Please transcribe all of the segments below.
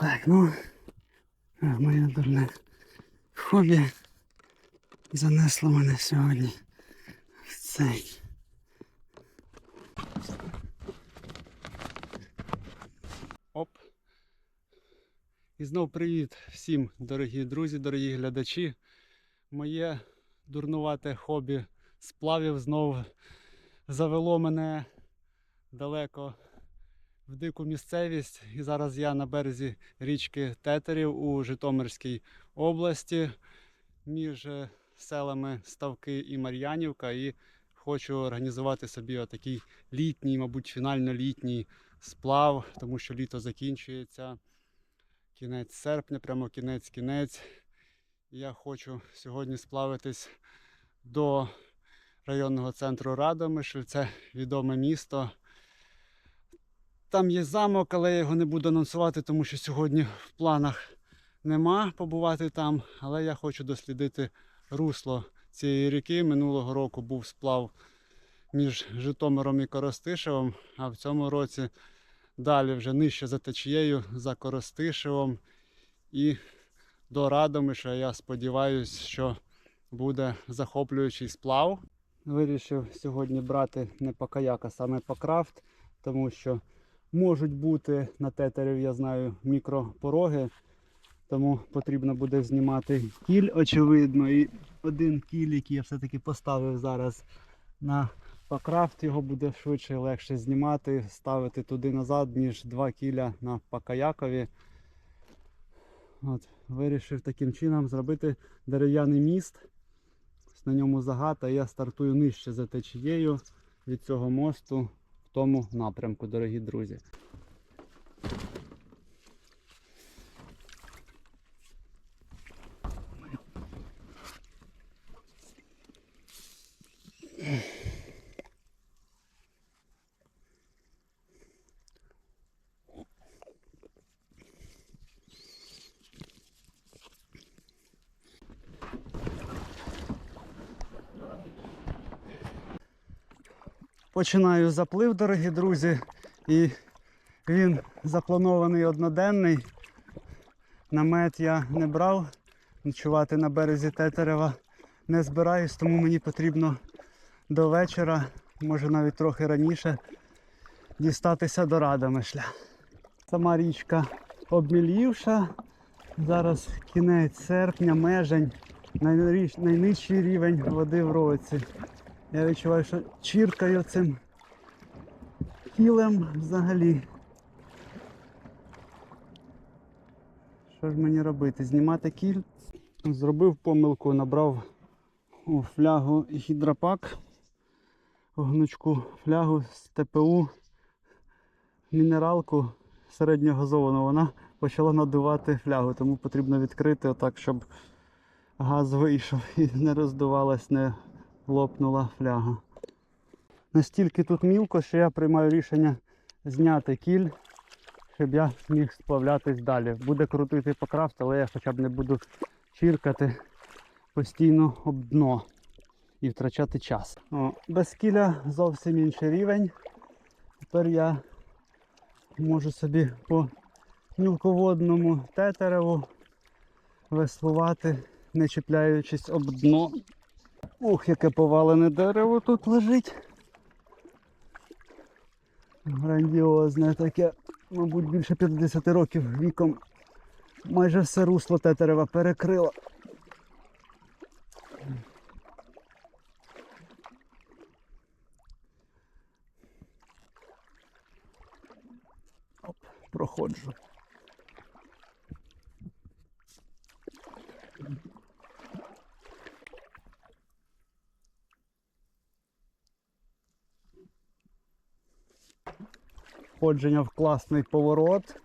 Так, ну, а, моє дурне хобі занесло мене сьогодні в цей. Оп. І знов привіт всім, дорогі друзі, дорогі глядачі. Моє дурнувате хобі сплавів знов завело мене далеко в дику місцевість. І зараз я на березі річки Тетерів у Житомирській області між е, селами Ставки і Мар'янівка. І хочу організувати собі отакий літній, мабуть, фінально літній сплав, тому що літо закінчується. Кінець серпня, прямо кінець-кінець. Я хочу сьогодні сплавитись до районного центру Радомишль. Це відоме місто. Там є замок, але я його не буду анонсувати, тому що сьогодні в планах нема побувати там. Але я хочу дослідити русло цієї ріки. Минулого року був сплав між Житомиром і Коростишевом, а в цьому році далі вже нижче за течією, за Коростишевом і до Радомиша. Я сподіваюся, що буде захоплюючий сплав. Вирішив сьогодні брати не по каяк, а саме по крафт, тому що можуть бути на тетерів, я знаю, мікропороги. Тому потрібно буде знімати кіль, очевидно. І один кіль, який я все-таки поставив зараз на Пакрафт, його буде швидше і легше знімати, ставити туди назад, ніж два кіля на Пакаякові. От, Вирішив таким чином зробити дерев'яний міст. На ньому загата, я стартую нижче за течією від цього мосту тому напрямку, дорогі друзі. Починаю заплив, дорогі друзі, і він запланований одноденний. Намет я не брав, ночувати на березі Тетерева не збираюсь, тому мені потрібно до вечора, може навіть трохи раніше, дістатися до Радомишля. Сама річка обмілівша. Зараз кінець серпня, межень, найнижчий рівень води в році. Я відчуваю, що чіркаю цим кілем взагалі. Що ж мені робити? Знімати кіль? Зробив помилку, набрав у флягу гідропак, гнучку флягу з ТПУ, мінералку середньогазовану. Вона почала надувати флягу, тому потрібно відкрити отак, щоб газ вийшов і не роздувалась, не лопнула фляга. Настільки тут мілко, що я приймаю рішення зняти кіль, щоб я зміг сплавлятись далі. Буде крутити покрафт, але я хоча б не буду чіркати постійно об дно і втрачати час. О, без кіля зовсім інший рівень. Тепер я можу собі по мілководному тетереву веслувати, не чіпляючись об дно. Ух, яке повалене дерево тут лежить. Грандіозне таке, мабуть, більше 50 років віком. Майже все русло тетерева перекрило. Оп, проходжу. Входження в класний поворот.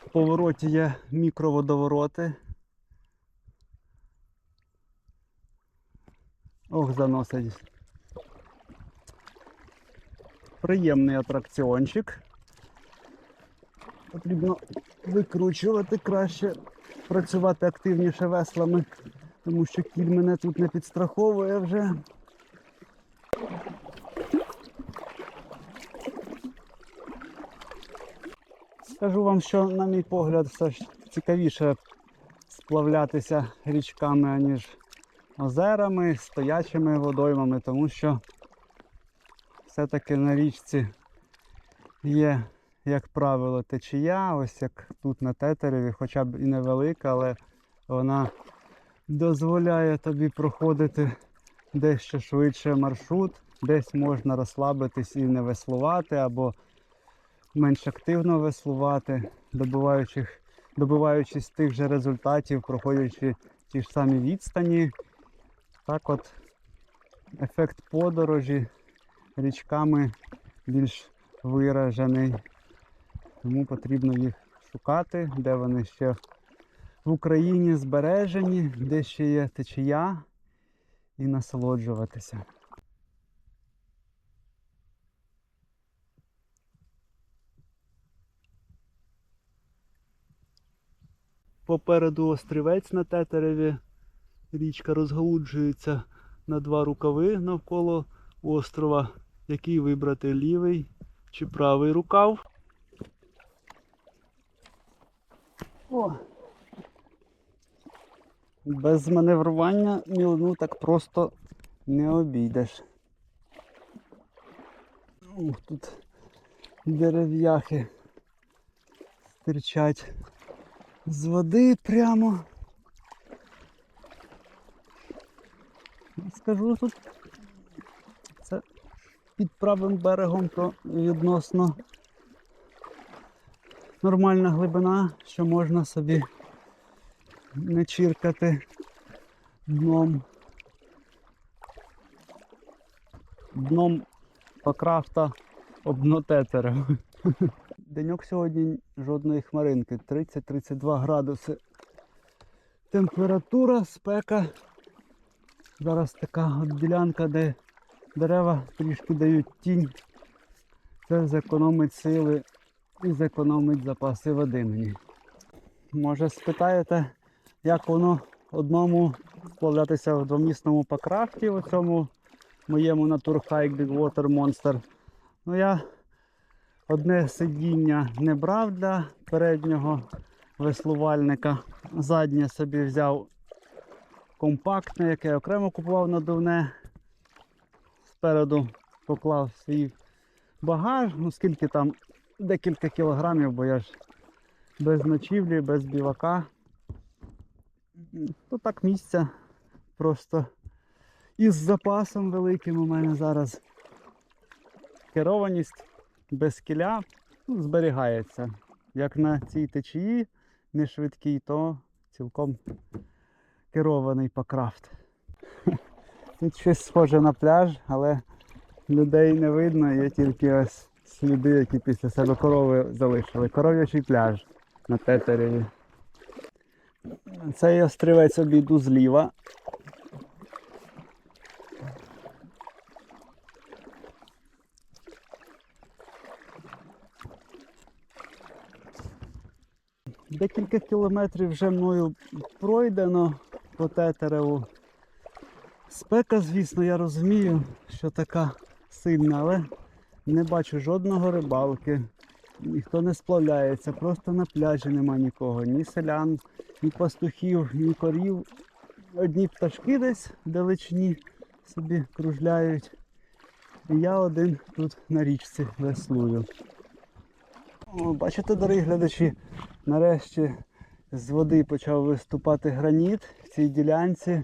В повороті є мікроводовороти. Ох, заносить. Приємний атракціончик. Потрібно викручувати краще, працювати активніше веслами, тому що кіль мене тут не підстраховує вже. Скажу вам, що, на мій погляд, все ж цікавіше сплавлятися річками, аніж озерами, стоячими водоймами, тому що все-таки на річці є, як правило, течія, ось як тут на Тетереві, хоча б і невелика, але вона дозволяє тобі проходити дещо швидше маршрут, десь можна розслабитись і не веслувати, або менш активно веслувати, добуваючи, добиваючись тих же результатів, проходячи ті ж самі відстані. Так от ефект подорожі річками більш виражений. Тому потрібно їх шукати, де вони ще в Україні збережені, де ще є течія, і насолоджуватися. Попереду острівець на Тетереві. Річка розгалуджується на два рукави навколо острова. Який вибрати лівий чи правий рукав. О! Без маневрування мілину так просто не обійдеш. Ух, тут дерев'яхи стирчать з води прямо. Скажу тут, це під правим берегом то відносно нормальна глибина, що можна собі не чіркати дном. Дном покрафта обнотетером. Деньок сьогодні жодної хмаринки. 30-32 градуси. Температура, спека. Зараз така ділянка, де дерева трішки дають тінь. Це зекономить сили і зекономить запаси води мені. Може спитаєте, як воно одному сплавлятися в двомісному покрафті у цьому моєму Naturhike Big Water Monster. Ну я одне сидіння не брав для переднього веслувальника. Заднє собі взяв компактне, яке я окремо купував надувне. Спереду поклав свій багаж, ну скільки там декілька кілограмів, бо я ж без ночівлі, без бівака. То так місця просто із запасом великим у мене зараз керованість без кіля ну, зберігається. Як на цій течії не швидкий, то цілком керований покрафт. Тут щось схоже на пляж, але людей не видно, є тільки ось сліди, які після себе корови залишили. Коров'ячий пляж на Тетереві. Цей острівець обійду зліва. Декілька кілометрів вже мною пройдено по Тетереву. Спека, звісно, я розумію, що така сильна, але не бачу жодного рибалки. Ніхто не сплавляється, просто на пляжі нема нікого. Ні селян, ні пастухів, ні корів. Одні пташки десь вдалечні собі кружляють. І я один тут на річці веслую. О, бачите, дорогі глядачі, нарешті з води почав виступати граніт в цій ділянці.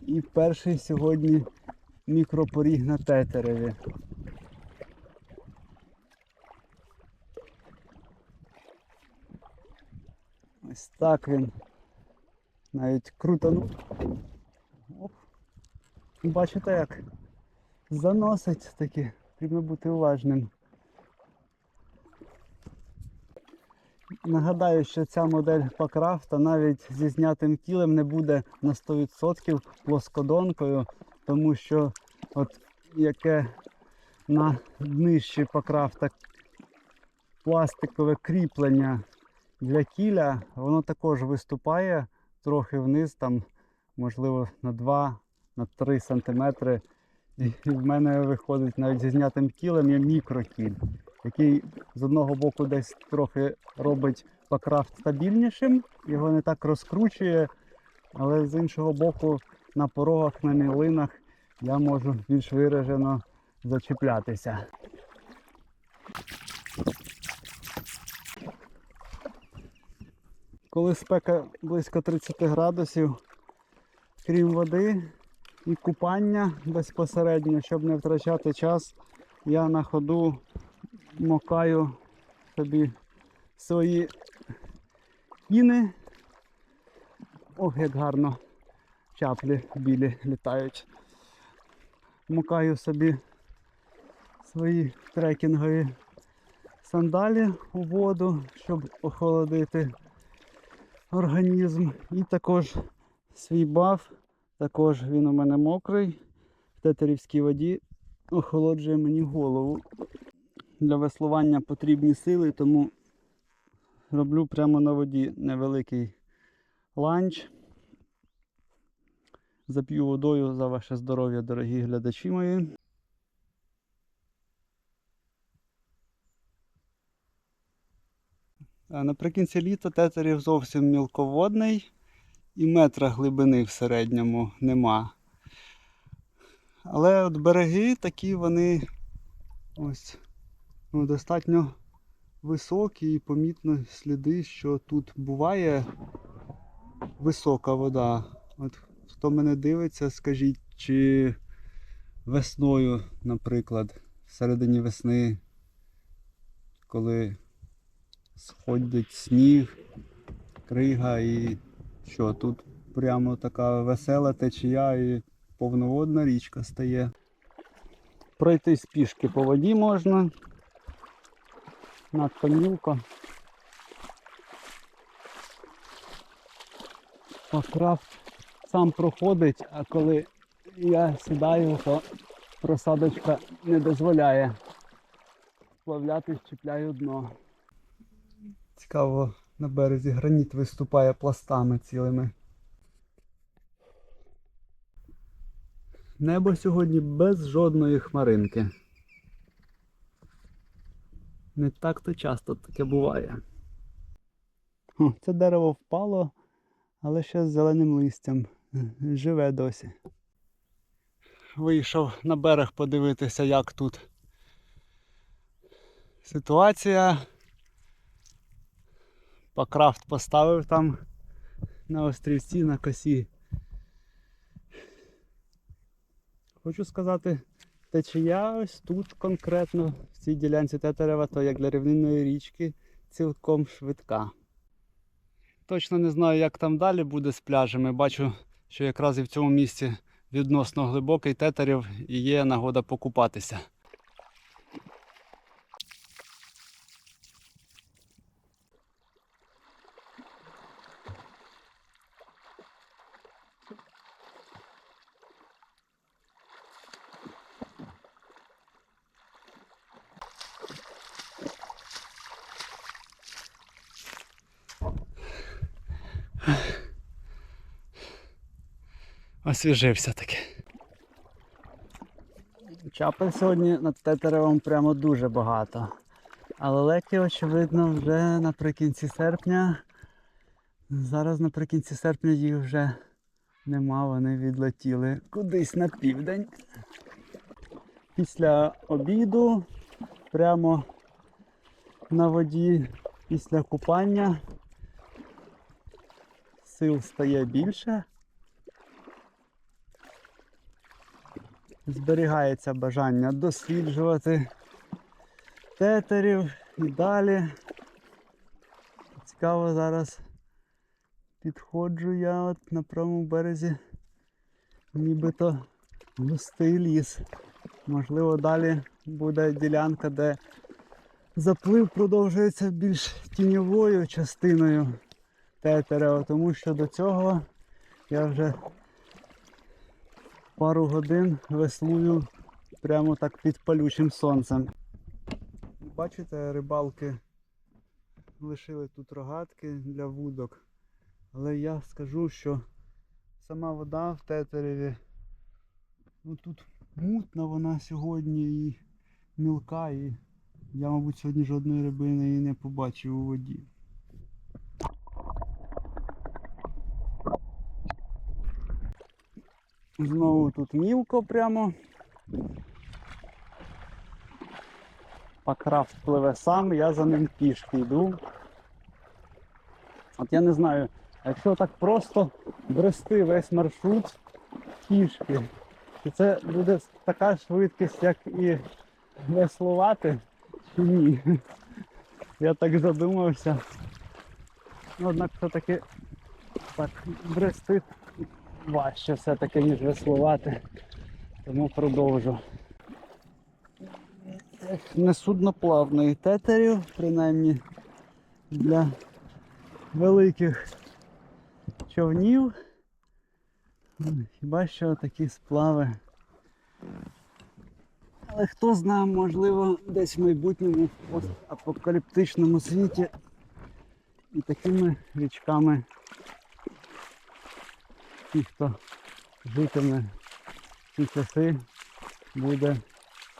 І перший сьогодні мікропоріг на тетереві. Ось так він навіть крутанув. Оп. Бачите як? Заносить таки, потрібно бути уважним. Нагадаю, що ця модель Пакрафта навіть зі знятим кілем не буде на 100% плоскодонкою, тому що от яке на днищі Пакрафта пластикове кріплення для кіля, воно також виступає трохи вниз, там, можливо, на 2 на 3 сантиметри. І в мене виходить навіть зі знятим кілем є мікрокіль. Який з одного боку десь трохи робить пакрафт стабільнішим, його не так розкручує, але з іншого боку, на порогах, на мілинах я можу більш виражено зачіплятися. Коли спека близько 30 градусів, крім води і купання безпосередньо, щоб не втрачати час, я на ходу мокаю собі свої кіни. Ох, як гарно чаплі білі літають. Мокаю собі свої трекінгові сандалі у воду, щоб охолодити організм. І також свій баф, також він у мене мокрий в тетерівській воді, охолоджує мені голову. Для веслування потрібні сили, тому роблю прямо на воді невеликий ланч. Зап'ю водою за ваше здоров'я, дорогі глядачі мої. Наприкінці літа тетерів зовсім мілководний і метра глибини в середньому нема. Але от береги такі вони ось ну, достатньо високі і помітно сліди, що тут буває висока вода. От хто мене дивиться, скажіть, чи весною, наприклад, в середині весни, коли сходить сніг, крига і що, тут прямо така весела течія і повноводна річка стає. Пройтись пішки по воді можна. Надто мілко. Пакрафт сам проходить, а коли я сідаю, то просадочка не дозволяє. Сплавлятись, чіпляю дно. Цікаво, на березі граніт виступає пластами цілими. Небо сьогодні без жодної хмаринки. Не так то часто таке буває. Це дерево впало, але ще з зеленим листям. Живе досі. Вийшов на берег подивитися, як тут ситуація. Пакрафт поставив там на острівці на косі. Хочу сказати, течія ось тут конкретно в цій ділянці Тетерева, то як для рівнинної річки цілком швидка. Точно не знаю, як там далі буде з пляжами. Бачу, що якраз і в цьому місці відносно глибокий тетерів і є нагода покупатися. Освіжився таки. Чапель сьогодні над тетеревом прямо дуже багато. Але леки, очевидно, вже наприкінці серпня. Зараз наприкінці серпня їх вже нема, вони відлетіли кудись на південь. Після обіду, прямо на воді, після купання сил стає більше. Зберігається бажання досліджувати тетерів і далі. Цікаво, зараз підходжу я от на правому березі, нібито густий ліс. Можливо, далі буде ділянка, де заплив продовжується більш тіньовою частиною тетерева, тому що до цього я вже пару годин веслую прямо так під палючим сонцем. Бачите, рибалки лишили тут рогатки для вудок. Але я скажу, що сама вода в тетереві, ну тут мутна вона сьогодні і мілка, і Я, мабуть, сьогодні жодної рибини і не побачив у воді. Знову тут мілко прямо. Пакрафт пливе сам, я за ним пішки йду. От я не знаю, якщо так просто брести весь маршрут пішки, то це буде така швидкість, як і веслувати, чи ні. Я так задумався. Ну, однак все-таки так брести важче все-таки, ніж веслувати. Тому продовжу. Не судноплавної тетерів, принаймні для великих човнів. Хіба що такі сплави. Але хто знає, можливо, десь в майбутньому апокаліптичному світі і такими річками ті, хто житиме ці часи, буде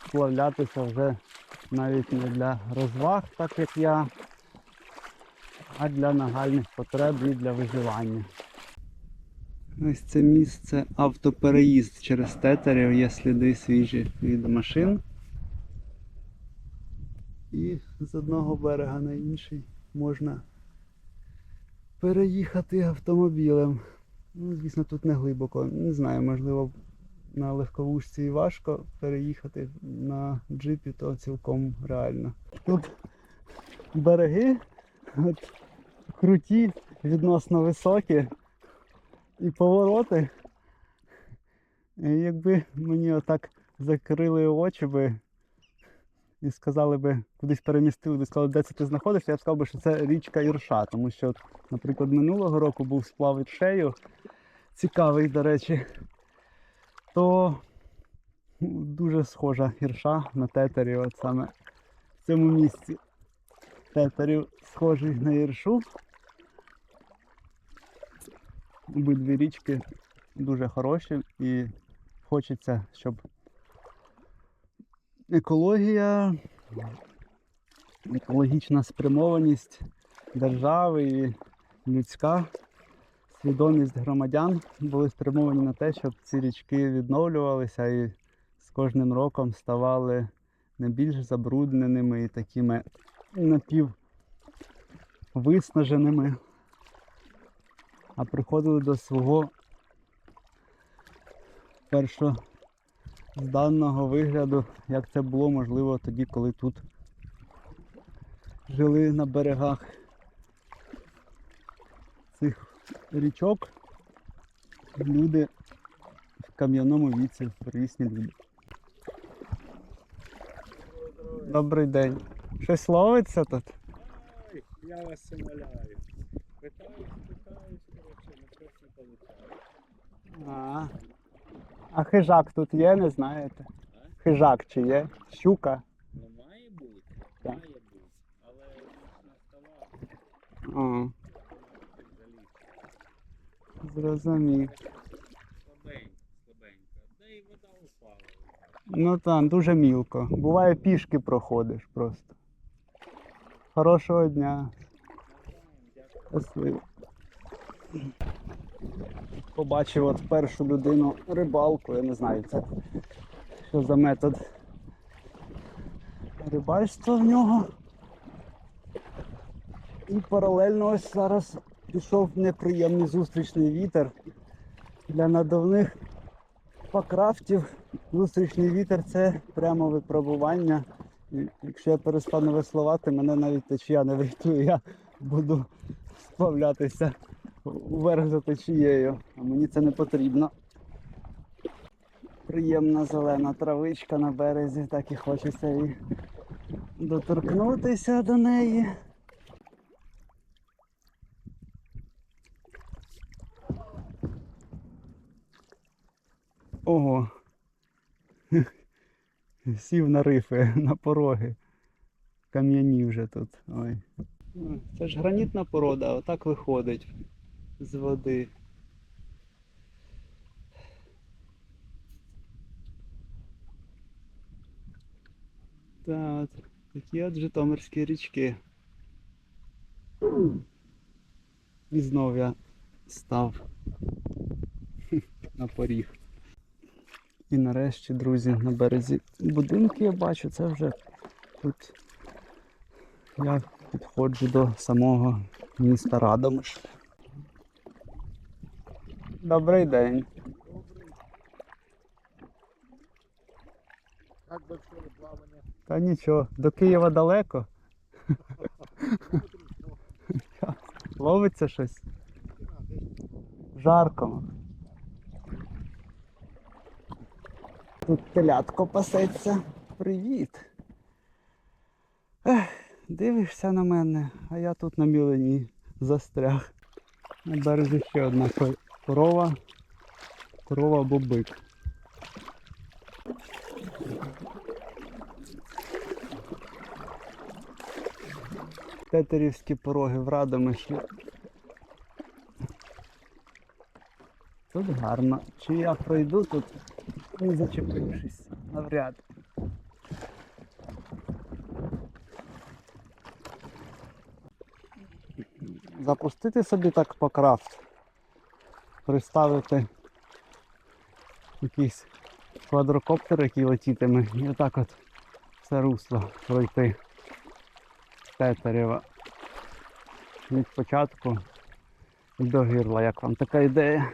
сплавлятися вже навіть не для розваг, так як я, а для нагальних потреб і для виживання. Ось це місце автопереїзд через тетерів, є сліди свіжі від машин. І з одного берега на інший можна переїхати автомобілем. Ну, звісно, тут не глибоко. Не знаю, можливо, на легковушці і важко переїхати на джипі, то цілком реально. Тут береги от, круті, відносно високі і повороти. І якби мені отак закрили очі би і сказали би, кудись перемістили, би сказали, де це ти знаходишся, я б сказав би, що це річка Ірша, тому що, наприклад, минулого року був сплав Іршею, цікавий, до речі, то ну, дуже схожа гірша на тетерів, от саме в цьому місці. Тетерів схожий на іршу. Обидві річки дуже хороші і хочеться, щоб екологія, екологічна спрямованість держави і людська свідомість громадян були спрямовані на те, щоб ці річки відновлювалися і з кожним роком ставали не більш забрудненими і такими напіввиснаженими, а приходили до свого першозданного вигляду, як це було можливо тоді, коли тут жили на берегах цих річок люди в кам'яному віці, первісні люди. Добрий день. Щось ловиться тут? Ой, я вас умоляю. Пытаюсь, пытаюсь, короче, но щось не. А, а хижак тут є, не знаєте? Хижак чи є? Щука. Ну має бути, має бути. Але на столах зрозумів. Слабенько, слабенько. Да і вода упала. Ну там дуже мілко. Буває пішки проходиш просто. Хорошого дня. Щасливо. Побачив от першу людину рибалку, я не знаю, це що за метод рибальства в нього. І паралельно ось зараз пішов неприємний зустрічний вітер для надувних пакрафтів. Зустрічний вітер це прямо випробування. Якщо я перестану веслувати, мене навіть течія не врятує. Я буду сплавлятися вверх за течією, а мені це не потрібно. Приємна зелена травичка на березі, так і хочеться і доторкнутися до неї. Ого. Сів на рифи, на пороги. Кам'яні вже тут. Ой. Це ж гранітна порода, отак виходить з води. Так. Такі от Житомирські річки. І знов я став на поріг. І нарешті, друзі, на березі будинки я бачу, це вже тут я підходжу до самого міста Радомиш. Добрий день. Як большое плавання? Та нічого, до Києва далеко. Ловиться щось. Жарко. Тут телятко пасеться. Привіт. Ех, дивишся на мене, а я тут на мілені застряг. На березі ще одна корова. Корова або бик. Тетерівські пороги в Радомишлі. Тут гарно. Чи я пройду тут, не зачепившись? Навряд. Запустити собі так по крафт. Приставити якийсь квадрокоптер, який летітиме, і отак от все русло пройти. Тетерєва. Від початку до гірла. Як вам така ідея?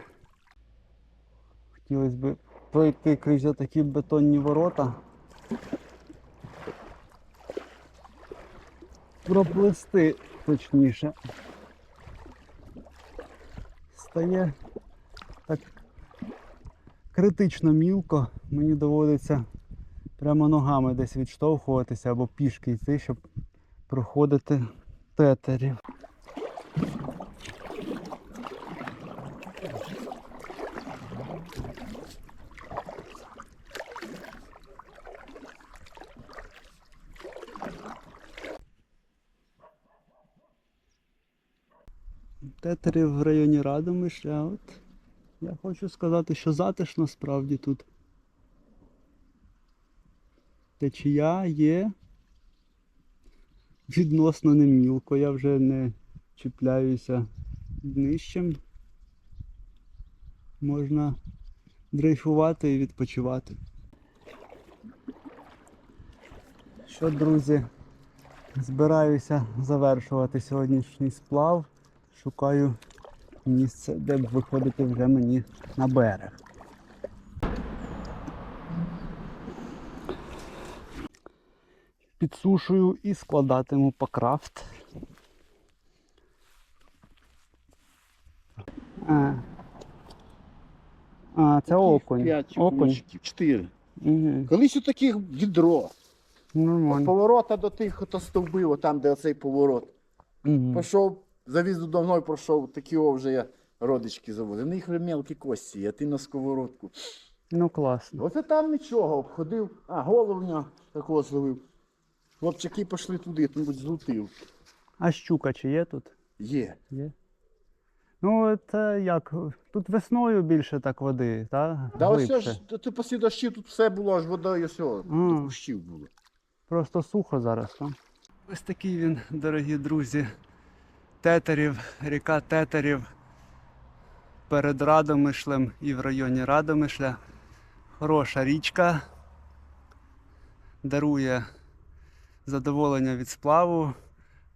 Хотілося б пройти крізь такі бетонні ворота. Проплисти точніше. Стає критично мілко. Мені доводиться прямо ногами десь відштовхуватися або пішки йти, щоб проходити тетерів. Тетерів в районі Радомишля. От я хочу сказати, що затишно справді тут. Течія є відносно не мілко, я вже не чіпляюся днищем. Можна дрейфувати і відпочивати. Що, друзі, збираюся завершувати сьогоднішній сплав. Шукаю місце, де б виходити вже мені на берег. Підсушую і складатиму по крафт. А, а це окунь. П'ять Окунь. окунчиків, чотири. Угу. Колись у таких відро. Нормально. поворота до тих, хто стовбив, там, де оцей поворот. Угу. Пішов, завіз до мною, пройшов, такі о, вже я родички завозив. Ну їх вже мелкі кості, а ти на сковородку. Ну класно. Оце там нічого, обходив, а голову такого зловив. Хлопчаки пішли туди, там будь злутив. А щука чи є тут? Є. Є. Ну, це як? Тут весною більше так води, так? Да ось ж, ти після дощів тут все було, аж вода і все. М. Кущів було. Просто сухо зараз. так? Ось такий він, дорогі друзі. Тетерів, ріка Тетерів перед Радомишлем і в районі Радомишля. Хороша річка. Дарує задоволення від сплаву.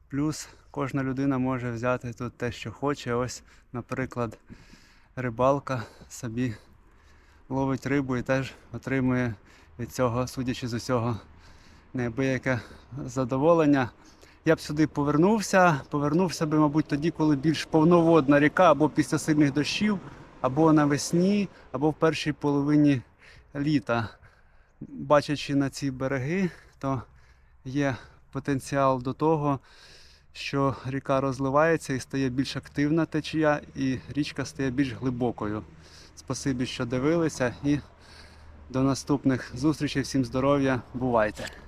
Плюс кожна людина може взяти тут те, що хоче. Ось, наприклад, рибалка собі ловить рибу і теж отримує від цього, судячи з усього, неабияке задоволення. Я б сюди повернувся. Повернувся би, мабуть, тоді, коли більш повноводна ріка, або після сильних дощів, або навесні, або в першій половині літа. Бачачи на ці береги, то є потенціал до того, що ріка розливається і стає більш активна течія, і річка стає більш глибокою. Спасибі, що дивилися, і до наступних зустрічей. Всім здоров'я, бувайте!